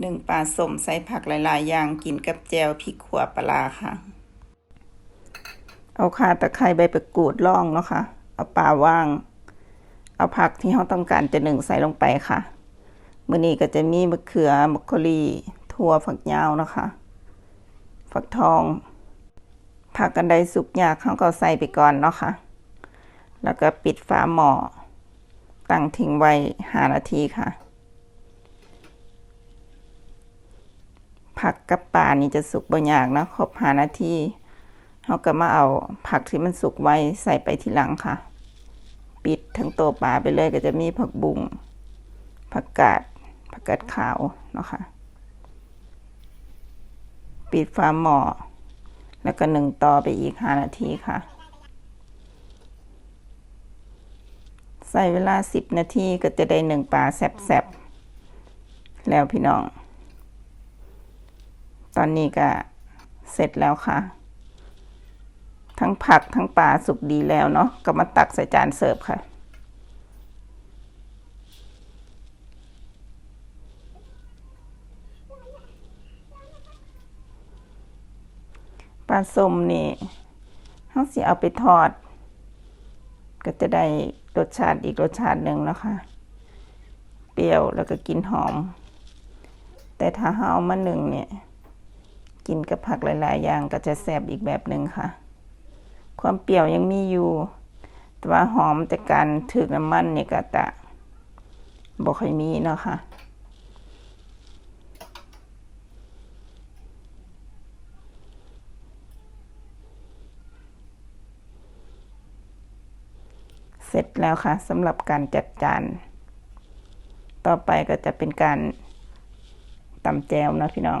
หนึ่งปลาสมใส่ผักหลาย ๆ อย่างกินกับแจวพริกขัวปลาค่ะ เอาข่าตะไคร้ใบประกูดล่องเนาะค่ะ เอาปลาว่าง เอาผักที่เราต้องการจะหนึ่งใส่ลงไปค่ะมื้อนี้ก็จะมีมะเขือมะกรีถั่วฝักยาวเนาะคะฝักทอง ผักกันไดสุกยากเขาก็ใส่ไปก่อนเนาะค่ะ แล้วก็ปิดฝาหม้อตั้งทิ้งไว้ห้านาทีค่ะ ผักกับปลานี่จะสุกบ่ยากนะครบห้านาทีเขาก็มาเอาผักที่มันสุกไว้ใส่ไปทีหลังค่ะ ปิดทั้งตัวปลาไปเลยก็จะมีผักบุ้งผักกาดผักกาดขาวเนาะค่ะปิดฝาหม้อแล้วก็หนึ่งต่อไปอีกห้านาทีค่ะ ใส่เวลาสิบนาทีก็จะได้หนึ่งปลาแซบๆแล้วพี่น้อง อนนี้ก็เสร็จแล้วค่ะ ทั้งผักทั้งปลาสุกดีแล้วเนาะก็มาตักใส่จานเสิร์ฟค่ะปลาส้มนี่เขาสิเอาไปทอด ก็จะได้รสชาติอีกรสชาติหนึ่งนะคะ เปรี้ยวแล้วก็กินหอม แต่ถ้าเอามาหนึ่งเนี่ย กินกับผักหลายๆ อย่างก็จะแซ่บอีกแบบหนึ่งค่ะ ความเปรี้ยวยังมีอยู่ แต่ว่าหอมจากการถึกน้ำมันเนี่ยก็จะบ่ค่อยมีเนาะค่ะเสร็จแล้วค่ะสำหรับการจัดจานต่อไปก็จะเป็นการตำแจวนะพี่น้อง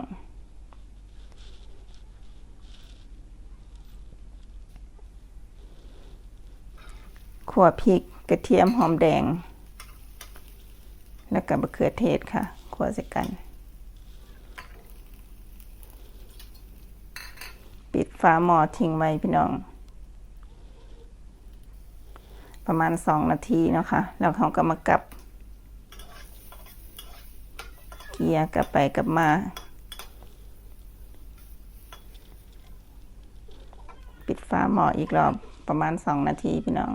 ขั่วพริกกระเทียมหอมแดง แล้วก็มะเขือเทศค่ะขั่วใส่กัน ปิดฝาหม้อทิ้งไว้พี่น้อง ประมาณสองนาทีนะคะ แล้วเขาก็มากลับเกียร์กลับไปกลับมาปิดฝาหม้ออีกรอบประมาณสองนาทีพี่น้อง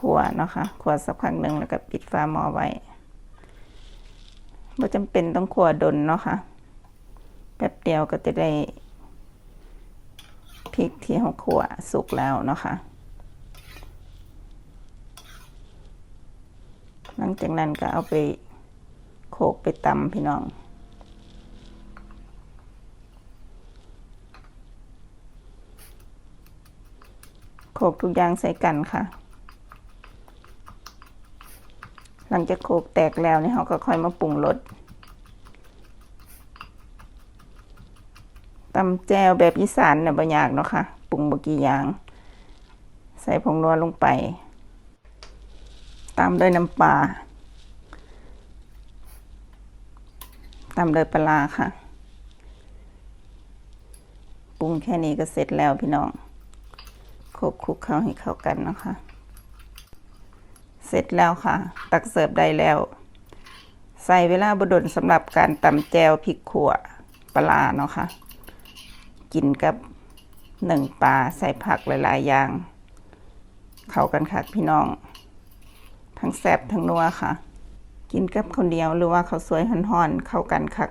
ขัวเนาะคะขัวสักพักหนึ่งแล้วก็ปิดฝาหม้อไว้ไม่จำเป็นต้องขัวดนเนาะค่ะแป๊บเดียวก็จะได้พริกที่เราขั่วสุกแล้วเนาะค่ะหลังจากนั้นก็เอาไปโขกไปตำพี่น้องโขกทุกอย่างใส่กันค่ะ หลังจากโขกแตกแล้วเนี่ยเราก็ค่อยมาปรุงรสตำแจวแบบอีสานเนี่ยบ่ยากเนาะค่ะปรุงบกี่อย่าง ใส่ผงนัวลงไป ตามด้วยน้ำปลาตามด้วยปลาค่ะ ปรุงแค่นี้ก็เสร็จแล้วพี่น้องโขกคลุกเข้าให้เข้ากันนะคะ เสร็จแล้วค่ะ ตักเสิร์ฟได้แล้ว ใส่เวลาบดลสำหรับการตำแจวพริกขั่วปลาเนาะค่ะ กินกับหนึ่งปลาใส่ผักหลาย ๆ อย่าง เข้ากันค่ะพี่น้อง ทั้งแซ่บทั้งนัวค่ะ กินกับข้าวเหนียวหรือว่าข้าวสวยห่อนๆเข้ากันค่ะ